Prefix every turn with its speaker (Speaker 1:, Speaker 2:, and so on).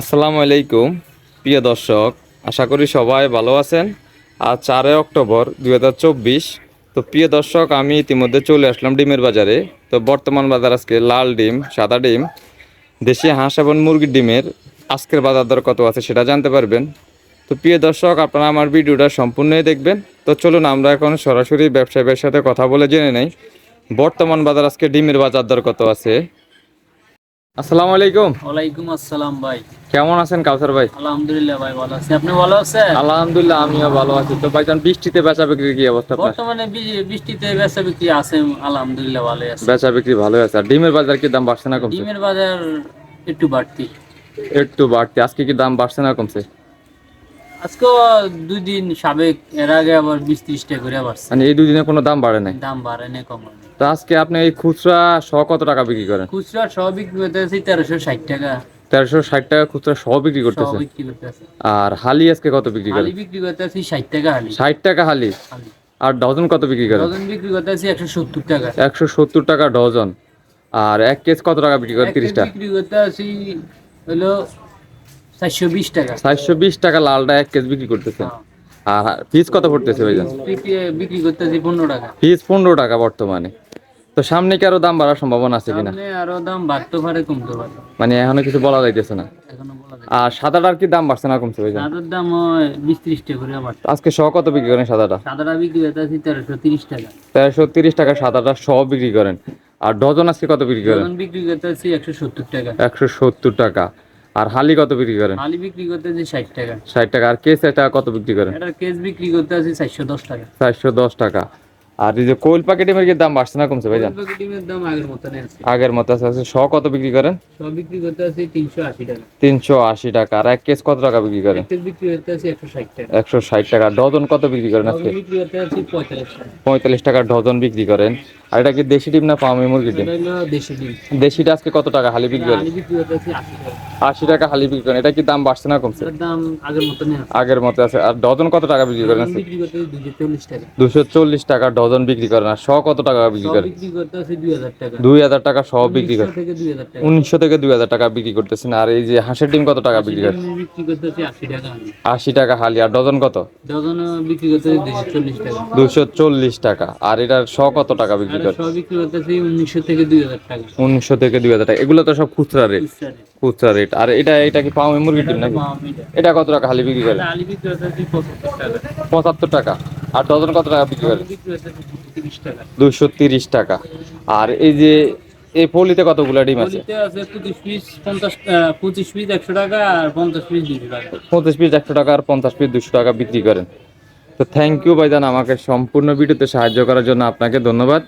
Speaker 1: আসসালামু আলাইকুম, প্রিয় দর্শক, আশা করি সবাই ভালো আছেন। আজ চারই অক্টোবর দু হাজার চব্বিশ, তো প্রিয় দর্শক, আমি ইতিমধ্যে চলে আসলাম ডিমের বাজারে। তো বর্তমান বাজার আজকে লাল ডিম, সাদা ডিম, দেশি হাঁস এবং মুরগির ডিমের আজকের বাজার দর কত আছে সেটা জানতে পারবেন। তো প্রিয় দর্শক, আপনারা আমার ভিডিওটা সম্পূর্ণই দেখবেন। তো চলুন, আমরা এখন সরাসরি ব্যবসায়ীদের সাথে কথা বলে জেনে নেই। বর্তমান বাজার আজকে ডিমের বাজার দর কত আছে? আসসালামু আলাইকুম।
Speaker 2: ওয়ালাইকুম আসসালাম ভাই।
Speaker 1: কেমন আছেন কাউসার ভাই?
Speaker 2: আলহামদুলিল্লাহ ভাই ভালো আছি। আপনি ভালো আছেন?
Speaker 1: আলহামদুলিল্লাহ আমিও ভালো আছি। তো ভাইজান বৃষ্টিতে বেচা বিক্রির কি অবস্থা
Speaker 2: বর্তমানে বৃষ্টিতে বেচা বিক্রি আছে আলহামদুলিল্লাহ ভালো আছে।
Speaker 1: বেচা বিক্রি ভালো আছে। আর ডিমের বাজার কি দাম বাড়ছে না কমছে?
Speaker 2: ডিমের বাজার একটু বাড়তি।
Speaker 1: একটু বাড়তি। আজকে কি দাম বাড়ছে না কমছে?
Speaker 2: আজকে দুই দিন সাবেক এর আগে আবার বিশ ত্রিশ টাকা করে বাড়ছে।
Speaker 1: মানে এই দুদিনে কোনো দাম বাড়ে নাই?
Speaker 2: দাম বাড়ে না কম
Speaker 1: তো আজকে আপনি এই খুচরা শ কত টাকা বিক্রি করেন?
Speaker 2: খুচরা সব বিক্রি করতে তেরোশো ষাট টাকা।
Speaker 1: তেরোশো ষাট টাকা খুচরা শ বিক্রি করতেছে। আর হালি আজকে কত বিক্রি করেন
Speaker 2: বিক্রি করতে আছি ষাট টাকা হালি।
Speaker 1: ষাট টাকা হালি। আর ডজন কত বিক্রি করেন
Speaker 2: ডজন বিক্রি করতে আছি একশো সত্তর টাকা।
Speaker 1: একশো সত্তর টাকা ডজন। আর এক কেজ কত টাকা বিক্রি
Speaker 2: একটা
Speaker 1: তিরিশটা?
Speaker 2: বিক্রি করতে আছি হলো চারশো বিশ টাকা।
Speaker 1: চারশো বিশ টাকা লালটা এক কেজ বিক্রি করতেছে।
Speaker 2: হ্যাঁ।
Speaker 1: আর পিস কত পড়তেছে ভাইজান?
Speaker 2: বিক্রি- বিক্রি করতে আছি পনেরো টাকা।
Speaker 1: পিস পনেরো টাকা বর্তমানে। তো সামনে কি আরও দাম বাড়ার সম্ভাবনা আছে কিনা?
Speaker 2: সামনে আরও দাম বাড়তে পারে কমতে পারে।
Speaker 1: মানে এখনও কিছু বলা যাইতেছে না।
Speaker 2: এখনও বলা যায়
Speaker 1: আর সাদাটার কি দাম বাড়ছে না কমছে ভাইজান?
Speaker 2: সাদার দাম হয় বিশ ত্রিশ টাকা করে আবার
Speaker 1: আজকে শ কত বিক্রি করেন সাদাটা?
Speaker 2: সাদাটা বিক্রি তেরোশো তিরিশ টাকা।
Speaker 1: তেরোশো তিরিশ টাকা সাদাটা শ বিক্রি করেন। আর ডজন আজকে কত বিক্রি করেন?
Speaker 2: ডজন বিক্রি করতে আছি একশো সত্তর টাকা।
Speaker 1: একশো সত্তর টাকা। আর হালি কত বিক্রি করেন?
Speaker 2: আলি বিক্রি করতে আছি ষাট টাকা।
Speaker 1: ষাট টাকা। আর কেস এটা কত বিক্রি করেন?
Speaker 2: এটা কেস বিক্রি করতে আছি চারশো দশ টাকা।
Speaker 1: চারশো দশ টাকা। আর এই যে কোয়েল প্যাকেটে মেরগির দাম বাড়ছে না কমছে ভাইজান?
Speaker 2: ডিমের দাম আগের মতনই আছে।
Speaker 1: আগের মতো আছে আছে শ কত বিক্রি করেন?
Speaker 2: সব বিক্রি করতে আছি তিনশো আশি টাকা।
Speaker 1: তিনশো আশি টাকা। আর এক কেস কত টাকা বিক্রি করেন?
Speaker 2: এক কেস বিক্রি করতে আছি একশো ষাট টাকা।
Speaker 1: একশো ষাট টাকা। ডজন কত বিক্রি করেন আজকে?
Speaker 2: বিক্রি করতে আছি পঁয়তাল্লিশ টাকা।
Speaker 1: পঁয়তাল্লিশ টাকা ডজন বিক্রি করেন। আর এটা কি দেশি ডিম না পামি মুরগি ডিম?
Speaker 2: দেশি ডিম।
Speaker 1: দেশিটা আজকে কত টাকা হালি বিক্রি করেন?
Speaker 2: আলি বিক্রি করতে আছি আশি টাকা।
Speaker 1: আশি টাকা হালি বিক্রি করেন। এটা কি দাম বাড়ছে না কমছে?
Speaker 2: দাম আগের আছে।
Speaker 1: আগের মতো আছে। আর ডজন কত টাকা বিক্রি করেন
Speaker 2: দুশো চল্লিশ টাকা।
Speaker 1: ডজন বিক্রি করেন। আর শ কত টাকা বিক্রি করেন?
Speaker 2: দুই হাজার টাকা।
Speaker 1: সব বিক্রি করেন। উনিশশো থেকে দুই হাজার টাকা। বিক্রি করতেছেন। আর এই যে হাঁসের ডিম কত টাকা বিক্রি করেন?
Speaker 2: আশি টাকা
Speaker 1: হালি। আর ডজন কত?
Speaker 2: ডজন বিক্রি করতে দুশো চল্লিশ টাকা।
Speaker 1: আর এটার শ কত টাকা বিক্রি করেন?
Speaker 2: উনিশশো থেকে দুই হাজার টাকা।
Speaker 1: উনিশশো থেকে দুই হাজার টাকা। এগুলো তো সব খুচরা রেট।
Speaker 2: খুচরা
Speaker 1: রেট। আর এটা এটা কি পাওয়া মুরগির ডিম নাকি?
Speaker 2: এটা।
Speaker 1: কত টাকা হালি বিক্রি
Speaker 2: আছে পঁচাত্তর টাকা।
Speaker 1: আর ডজন কত টাকা বিক্রি
Speaker 2: টাকা।
Speaker 1: দুশো তিরিশ টাকা। আর এই যে এই পলিতে কতগুলো ডিম আছে?
Speaker 2: পঁচিশ পিস পঞ্চাশ পঁচিশ পিস একশো টাকা আর পঞ্চাশ পিস দুশো টাকা।
Speaker 1: পঞ্চাশ পিস একশো টাকা আর পঞ্চাশ পিস দুশো টাকা বিক্রি করেন। তো থ্যাংক ইউ ভাইজান আমাকে সম্পূর্ণ ভিডিওতে সাহায্য করার জন্য আপনাকে ধন্যবাদ।